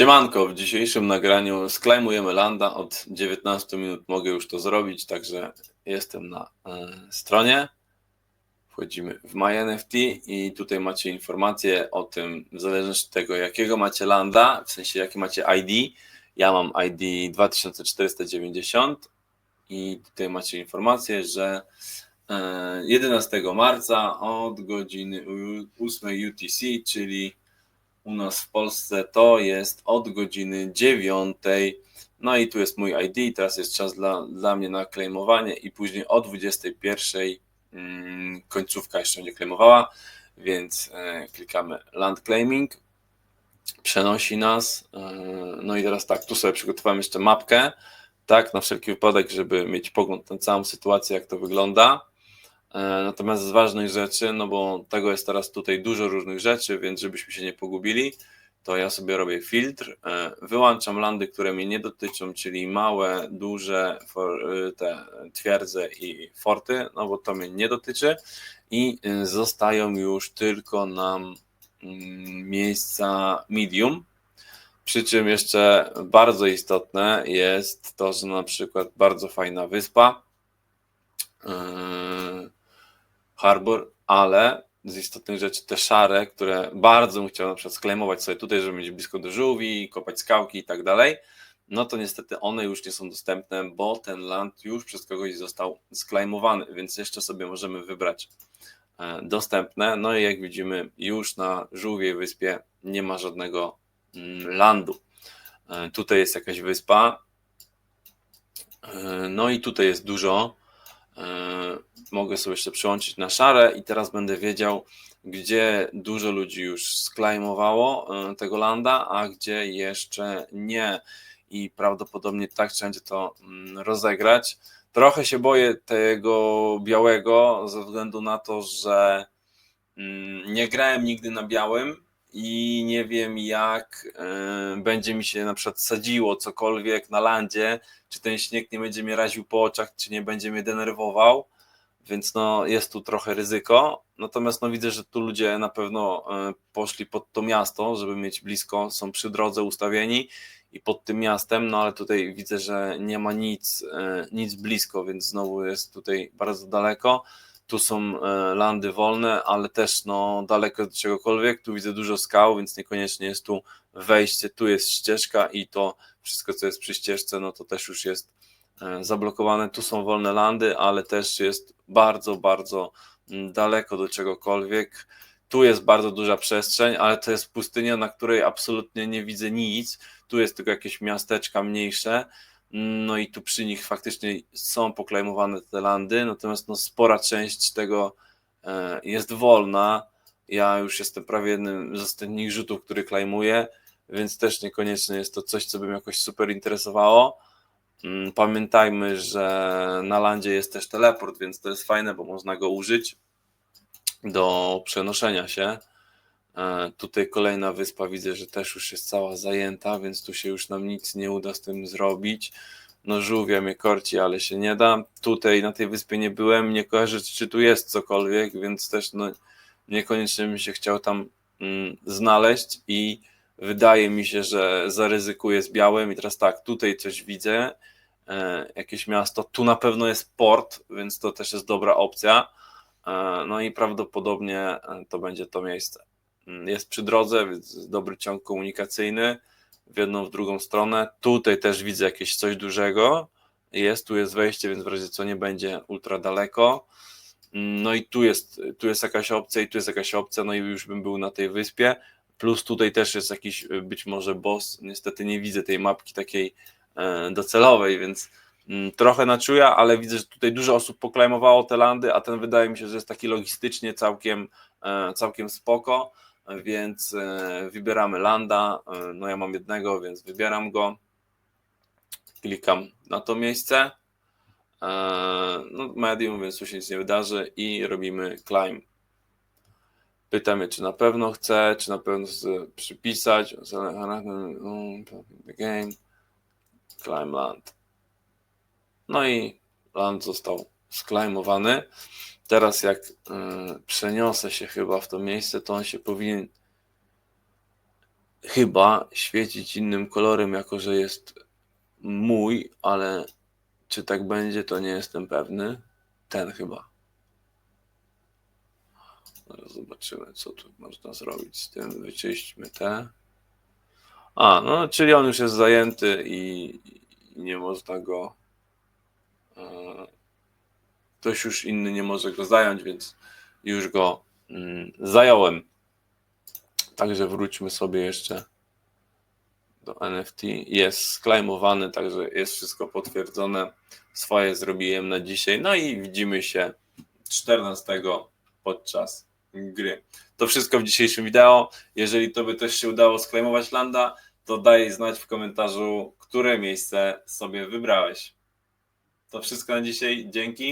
Siemanko, w dzisiejszym nagraniu sklejmujemy landa. Od 19 minut mogę już to zrobić, także jestem na e, stronie. Wchodzimy w MyNFT i tutaj macie informacje o tym, w zależności od tego, jakiego macie landa, w sensie jakie macie ID. Ja mam ID 2490 i tutaj macie informację, że e, 11 marca od godziny 8 UTC, czyli u nas w Polsce to jest od godziny 9. No i tu jest mój ID, teraz jest czas dla, dla mnie na klejmowanie i później o 21 mm, końcówka jeszcze będzie klejmowała, więc e, klikamy Land Claiming, przenosi nas. E, no i teraz tak, tu sobie przygotowałem jeszcze mapkę, tak, na wszelki wypadek, żeby mieć pogląd na całą sytuację, jak to wygląda. E, natomiast z ważnych rzeczy, no bo tego jest teraz tutaj dużo różnych rzeczy, więc żebyśmy się nie pogubili, to ja sobie robię filtr, e, wyłączam landy, które mnie nie dotyczą, czyli małe, duże e, te twierdze i forty, no bo to mnie nie dotyczy i zostają już tylko nam mm, miejsca medium. Przy czym jeszcze bardzo istotne jest to, że na przykład bardzo fajna wyspa, Harbor, ale z istotnych rzeczy te szare, które bardzo bym chciał na przykład sklejmować sobie tutaj, żeby mieć blisko do żółwi, kopać skałki i tak dalej, no to niestety one już nie są dostępne, bo ten land już przez kogoś został sklejmowany, więc jeszcze sobie możemy wybrać e, dostępne. No i jak widzimy, już na żółwiej wyspie nie ma żadnego mm, landu. E, tutaj jest jakaś wyspa. E, no i tutaj jest dużo mogę sobie jeszcze przełączyć na szare i teraz będę wiedział, gdzie dużo ludzi już sklejmowało e, tego landa, a gdzie jeszcze nie. I prawdopodobnie tak trzeba będzie to mm, rozegrać. Trochę się boję tego białego ze względu na to, że mm, nie grałem nigdy na białym i nie wiem, jak e, będzie mi się na przykład sadziło cokolwiek na landzie, czy ten śnieg nie będzie mnie raził po oczach, czy nie będzie mnie denerwował więc no jest tu trochę ryzyko. Natomiast no widzę, że tu ludzie na pewno e, poszli pod to miasto, żeby mieć blisko, są przy drodze ustawieni i pod tym miastem, no ale tutaj widzę, że nie ma nic, e, nic blisko, więc znowu jest tutaj bardzo daleko. Tu są e, landy wolne, ale też no daleko do czegokolwiek. Tu widzę dużo skał, więc niekoniecznie jest tu wejście, tu jest ścieżka i to wszystko, co jest przy ścieżce, no to też już jest E, zablokowane. Tu są wolne landy, ale też jest bardzo, bardzo mm, daleko do czegokolwiek. Tu jest bardzo duża przestrzeń, ale to jest pustynia, na której absolutnie nie widzę nic. Tu jest tylko jakieś miasteczka mniejsze. No i tu przy nich faktycznie są poklejmowane te landy, natomiast no spora część tego e, jest wolna. Ja już jestem prawie jednym z ostatnich rzutów, który klejmuję, więc też niekoniecznie jest to coś, co by mnie jakoś super interesowało. Mm, pamiętajmy, że na landzie jest też teleport, więc to jest fajne, bo można go użyć do przenoszenia się. E, tutaj kolejna wyspa widzę, że też już jest cała zajęta, więc tu się już nam nic nie uda z tym zrobić. No żółwia mnie korci, ale się nie da. Tutaj na tej wyspie nie byłem, nie kojarzę czy tu jest cokolwiek, więc też no, niekoniecznie bym się chciał tam mm, znaleźć i wydaje mi się, że zaryzykuję z białym i teraz tak, tutaj coś widzę, e, jakieś miasto, tu na pewno jest port, więc to też jest dobra opcja, e, no i prawdopodobnie e, to będzie to miejsce. Mm, jest przy drodze, więc dobry ciąg komunikacyjny w jedną, w drugą stronę. Tutaj też widzę jakieś coś dużego, jest, tu jest wejście, więc w razie co nie będzie ultra daleko. Mm, no i tu jest, tu jest jakaś opcja i tu jest jakaś opcja, no i już bym był na tej wyspie, Plus tutaj też jest jakiś y, być może boss. Niestety nie widzę tej mapki takiej e, docelowej, więc mm, trochę na czuja, ale widzę, że tutaj dużo osób poklejmowało te landy, a ten wydaje mi się, że jest taki logistycznie całkiem, e, całkiem spoko, więc e, wybieramy landa. No ja mam jednego, więc wybieram go. Klikam na to miejsce. No, medium, więc tu się nic nie wydarzy i robimy climb. Pyta mnie, czy na pewno chce, czy na pewno chce przypisać. Game. Climb land. No i land został sklejmowany. Teraz jak y, przeniosę się chyba w to miejsce, to on się powinien chyba świecić innym kolorem, jako że jest mój, ale czy tak będzie, to nie jestem pewny. Ten chyba. Zobaczymy, co tu można zrobić z tym. Wyczyśćmy te. A, no, czyli on już jest zajęty i, i nie można go. e, Ktoś już inny nie może go zająć, więc już go mm, zająłem. Także wróćmy sobie jeszcze do NFT. Jest sklejmowany, także jest wszystko potwierdzone. Swoje zrobiłem na dzisiaj. No i widzimy się 14 podczas gry. To wszystko w dzisiejszym wideo. Jeżeli Tobie też się udało sklejmować landa, to daj znać w komentarzu, które miejsce sobie wybrałeś. To wszystko na dzisiaj. Dzięki.